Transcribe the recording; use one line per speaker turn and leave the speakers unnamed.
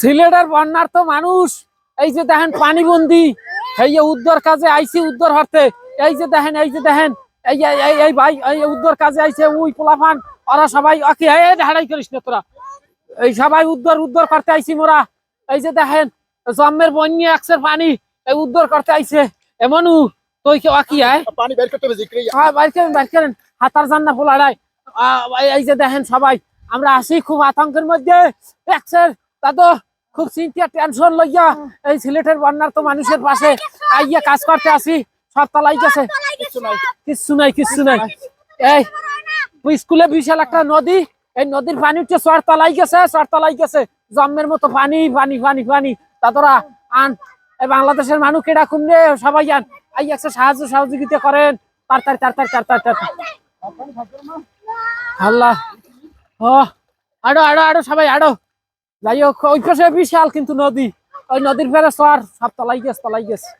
সিলেটের বন্যার তো মানুষ। এই যে দেখেন পানিবন্দি এই যে উদ্ধার কাজে আইসি উদ্ধার হতে এই যে দেখেন এই যে দেখেন এই এই ভাই এই উদ্ধার কাজে আইছে উই পোলাফান ওরা সবাই ওকে এই হারাই করিস না তোরা। এই সবাই উদ্ধার উদ্ধার করতে আইছি মোরা। এই যে দেখেন জম্মের বন্যা একসের পানি এই উদ্ধার করতে আইছে। এমনও তুই কে ওকি আয়?
পানি বের করতে
হ্যাঁ বাইর করেন বাইর করেন। হাতার জান্না ফুলাড়াই এই যে দেখেন সবাই আমরা আসি খুব আতঙ্কের মধ্যে। তা তো খুব চিন্তা টেনশন লইয়া এই সিলেটের বন্যার তো মানুষের পাশে আইয়া কাজ করতে আসি। সব তলাই গেছে।
কিছু নাই
কিচ্ছু নাই কিচ্ছু নাই। এই স্কুলে বিশাল একটা নদী এই নদীর পানি উঠছে চর তলাই গেছে চর তলাই গেছে। জম্মের মতো পানি পানি পানি পানি। তা তোরা আন। এই বাংলাদেশের মানুষ কেডা কুমনে সবাই আন। আই একটা সাহায্য সহযোগিতা করেন। তার তার তার তার তার তার তার। আল্লাহ। ও আড়ো আড়ো আড়ো সবাই আড়ো। যাই হোক ওই পাশে বিশাল কিন্তু নদী। ওই নদীর ফেরা সার, সব তলাই গেছে তলাই গেছে।